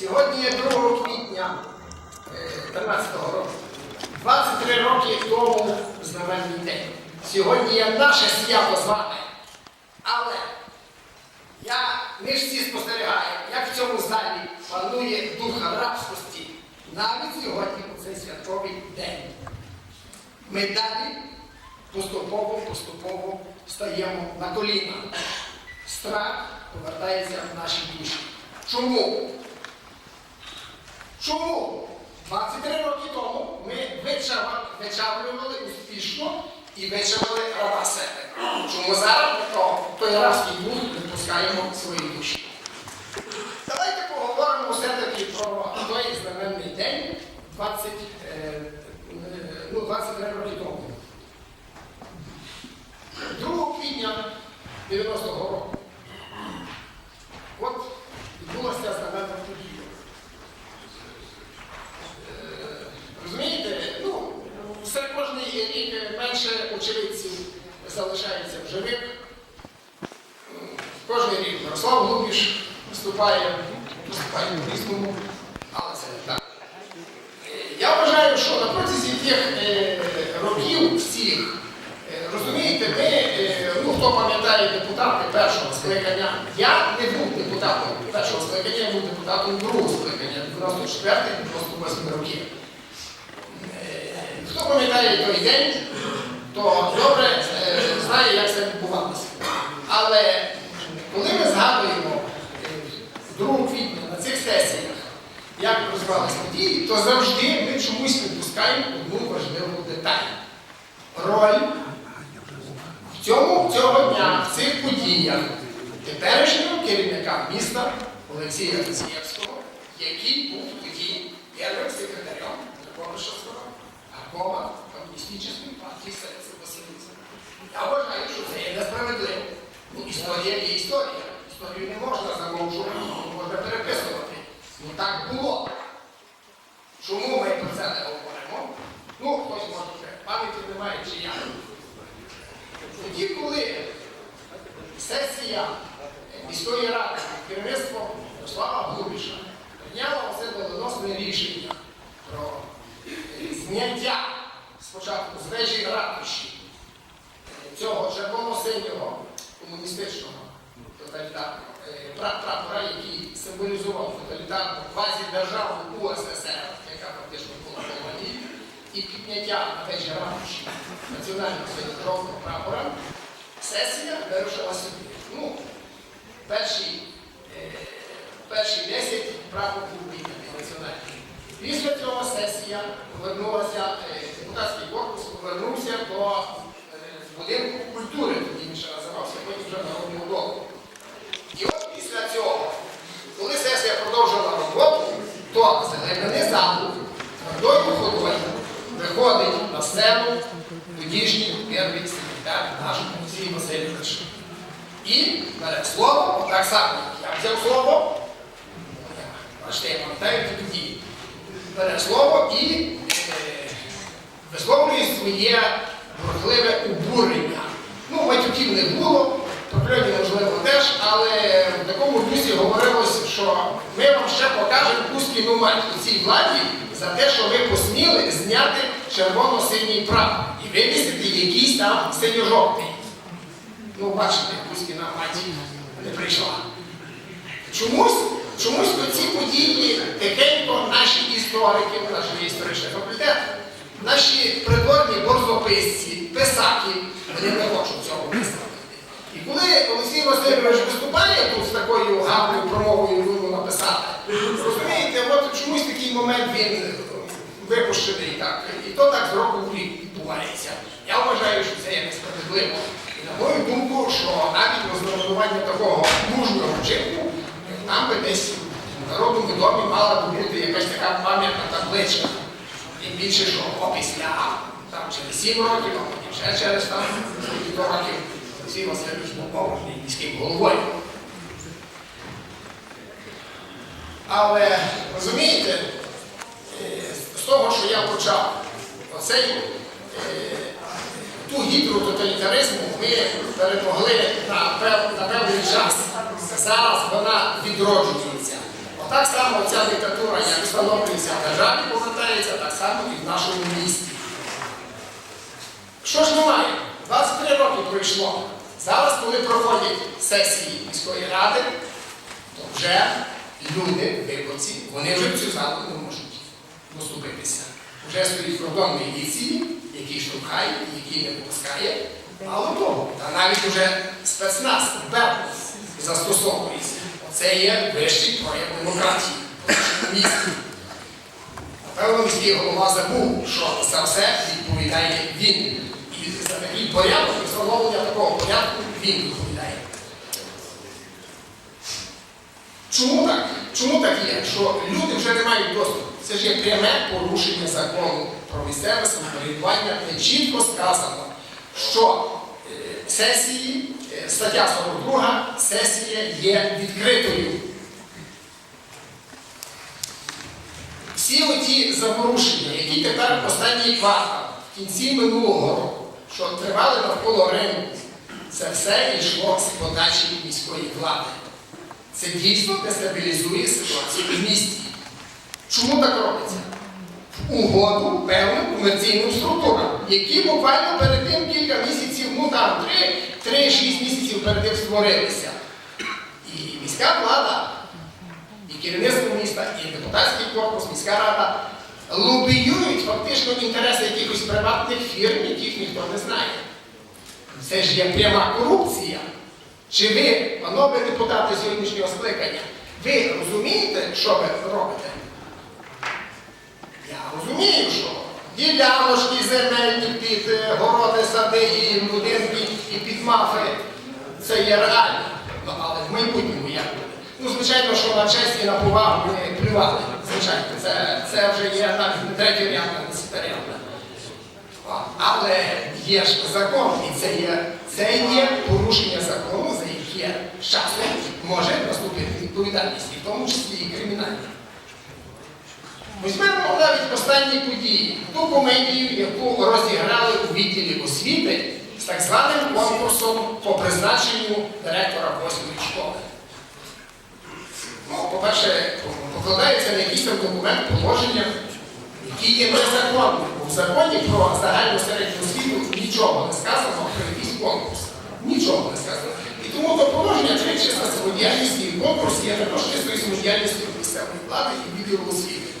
Сьогодні є 2 квітня 13 року. 23 роки тому знаменний день. Сьогодні є наше свято з вами. Але я, ми всі спостерігаємо, як в цьому залі панує дух рабськості навіть сьогодні у цей святковий день. Ми далі поступово, поступово стаємо на коліна. Страх повертається в наші душі. Чому? Чому? 23 роки тому ми вичавлювали успішно і вичавили раба себе. Чому зараз то, той рабський дух відпускаємо свої душі? Давайте поговоримо все-таки про той знаменний день 20, е, е, ну, 23 роки тому. 2 квітня 90-го року. От відбулася знаменна подія. Е, Розумієте, ну, все кожний рік менше очевидців залишається в живих. М, Кожний рік Мирослав Глубіш виступає, виступає по-різному, але це не так. Е, Я вважаю, що на протязі тих е, років всіх, е, розумієте, ми, е, ну хто пам'ятає депутати першого скликання, я не був депутатом першого скликання, я був депутатом другого скликання, 94-98 років. Е, Хто пам'ятає той день, то добре е, знає, як це відбувалося. Але коли ми згадуємо е, 2 квітня на цих сесіях, як розвивалися події, то завжди ми чомусь випускаємо одну важливу деталь. Роль в цьому цього дня, в цих подіях теперішнього керівника міста Олексія Росієвського, який був тоді першим секретарем Законошевського обкома Комуністичної партії Союзу. Я вважаю, що це є несправедливо. Ну, історія є історія. Історію не можна замовчувати, можна переписувати. Ну так було. Чому ми про це не говоримо? Ну, хтось може пам'яті немає чи я. Тоді, коли сесія міської ради під керівництвом Ярослава Глубіша прийняла оце доленосне рішення про е, зняття спочатку з вежі ратуші е, цього червоно-синього комуністичного тоталітарного е, прапора, який символізував тоталітарну квазідержаву УССР, яка фактично була Германії, і підняття на вежі ратуші національного синьо-жовтого прапора, сесія вирушила собі. Ну, перші, е, перші 10 прапор був національний. Після цього сесія повернулася, е, депутатський корпус повернувся до е, будинку культури, тоді він ще називався, потім вже народного дому. І от після цього, коли сесія продовжила роботу, то зелений замок твердою ходою виходить на сцену тодішній перший секретар наш Олексій Васильович. І бере слово, так само, як я взяв слово, бачите, я пам'ятаю події, бере слово і е, висловлює своє бурхливе обурення. Ну, матюків не було, прокльонів, можливо, теж, але в такому дусі говорилось, що ми вам ще покажемо пускіну мать у цій владі за те, що ви посміли зняти червоно-синій прапор і вивісити якийсь там синьо-жовтий. Ну, бачите, Пускіна мать не прийшла. Чомусь, чомусь ці події тихенько наші історики, наш історичний факультет, наші придворні борзописці, писаки, вони не хочуть цього виставити. І коли Олексій Васильович виступає тут з такою гарною промовою йому написати, розумієте, от чомусь такий момент він випущений так. І то так з року в рік відбувається. Я вважаю, що це є несправедливо. І на мою думку, що навіть розмежування такого мужнього вчинку нам би десь в народному домі мала би бути якась така пам'ятна табличка. Тим більше, що опісля там через 7 років, а потім ще через там скільки років Олексій Васильович був поважний міським головою. Але розумієте, е, з того, що я почав, оцей е, ту гідру тоталітаризму ми перемогли на, пев, на певний час. Зараз вона відроджується. Так само ця диктатура, як встановлюється в державі, повертається так само і в нашому місті. Що ж немає? 23 роки пройшло. Зараз, коли проходять сесії міської ради, то вже люди, виборці, вони вже в цю залу не можуть доступитися. Вже стоїть кордон міліції, який штовхає, який не пускає. Мало того, та навіть уже спецназ Беркут застосовується. Оце є вищий прояв демократії в нашому місті. Напевно, міський голова забув, що за все відповідає він. І за такий порядок, і встановлення такого порядку він відповідає. Чому так? Чому так є? Що люди вже не мають доступу. Це ж є пряме порушення закону про місцеве самоврядування, де чітко сказано, що е, сесії, е, стаття 42, сесія є відкритою. Всі оті заворушення, які тепер останній квартал, в кінці минулого року, що тривали навколо ринку, це все йшло з подачі міської влади. Це дійсно дестабілізує ситуацію в місті. Чому так робиться? Угоду певним комерційним структурам, які буквально перед тим кілька місяців, ну там 3-6 місяців перед тим створилися. І міська влада, і керівництво міста, і депутатський корпус, міська рада лобіюють фактично інтереси якихось приватних фірм, яких ніхто не знає. Це ж є пряма корупція. Чи ви, панове депутати сьогоднішнього скликання, ви розумієте, що ви робите? Я розумію, що діляночки земельні під е, городи, сади і будинки і під мафи це є реально. Ну, але в майбутньому як буде? Ну, звичайно, що на честь і на повагу ми плювали. Звичайно, це, це вже є навіть третій ряд, а не Але є ж закон, і це є, це є порушення закону, з часом може наступити відповідальність, і в тому числі і кримінальна. Візьмемо навіть останні події, ту комедію, яку розіграли у відділі освіти з так званим конкурсом по призначенню директора восьмої школи. Ну, по-перше, покладається на якийсь документ положення, які є незаконним. В законі про загальну середню освіту нічого не сказано про якийсь конкурс. Нічого не сказано. Це чисто самодіяльність і конкурс є також чистою самодіяльністю місцевої влади і відділу освіти.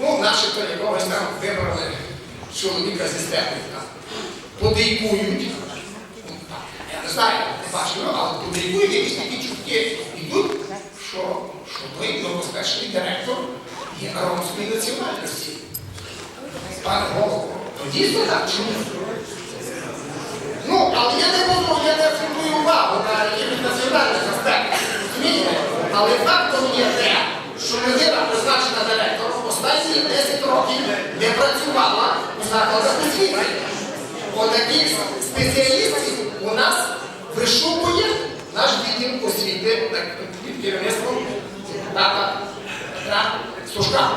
Ну, наші то якогось там вибрали чоловіка зі степу, подейкують. Ну, Я не знаю, не бачив, але подейкують якісь такі чутки йдуть, що, що той новоспечний директор є ромської національності. Пане голово, то дійсно так чи? Ну, але я не буду, я не увагу на якихось національних. Розумієте? Але фактом є те, що людина призначена директором останні 10 років не працювала у закладах освіти. Отаких спеціалістів у нас вишукує наш відділ освіти під керівництвом депутата Петра Сушка,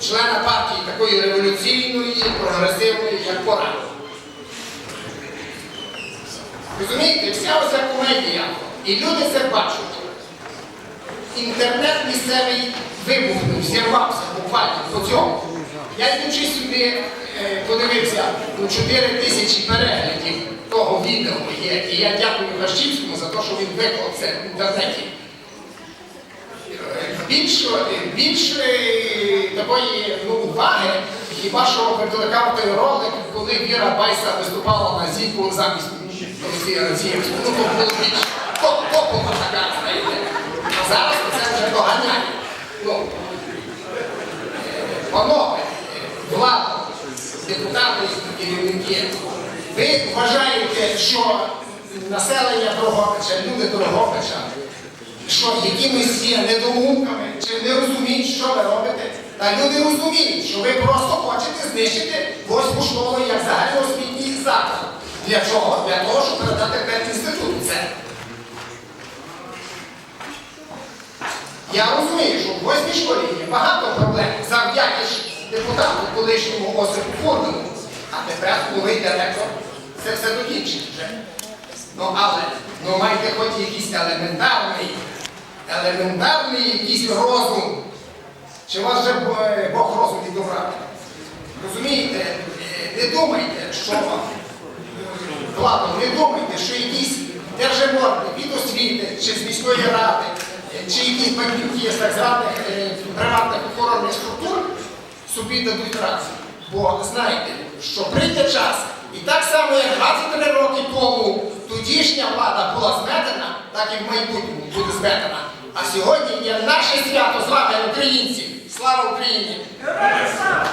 члена партії такої революційної, прогресивної, як пора. Розумієте, вся оця комедія, і люди це бачать. Інтернет місцевий вибухнув, зірвався буквально по цьому. Я йдучи сюди, е, подивився ну, 4 тисячі переглядів того відео є. І я дякую Гащівському за те, що він виклав це в інтернеті. Е, Більш, більш такої ну, уваги, хіба що викликав той ролик, коли Віра Байса виступала на зіку замість Олексія Разієвського. Ну, то було більш топ- топова така, знаєте. А зараз це вже доганяє. Ну, панове, влада, депутати і керівники, ви вважаєте, що населення Дрогобича, люди Дрогобича, що якимись є недоумками, чи не розуміють, що ви робите. Та люди розуміють, що ви просто хочете знищити восьму школу. Для чого? Для того, щоб передати педінститут. Це. Я розумію, що в восьмій школі є багато проблем завдяки депутату колишньому Осипу Фурману, а тепер новий директор це все докінчить вже. Ну але ну майте хоч якийсь елементарний, елементарний якийсь розум. Чи вас вже Бог розум відобрав? Розумієте, Е, не думайте, що вам владу, не думайте, що якісь держиморди від освіти чи з міської ради, е, чи якісь бандюки з так званих е, приватних охоронних структур собі дадуть рацію. Бо знаєте, що прийде час, і так само, як 23 роки тому тодішня влада була зметена, так і в майбутньому буде зметена. А сьогодні є наше свято з вами, українці. Слава Україні! Героям слава!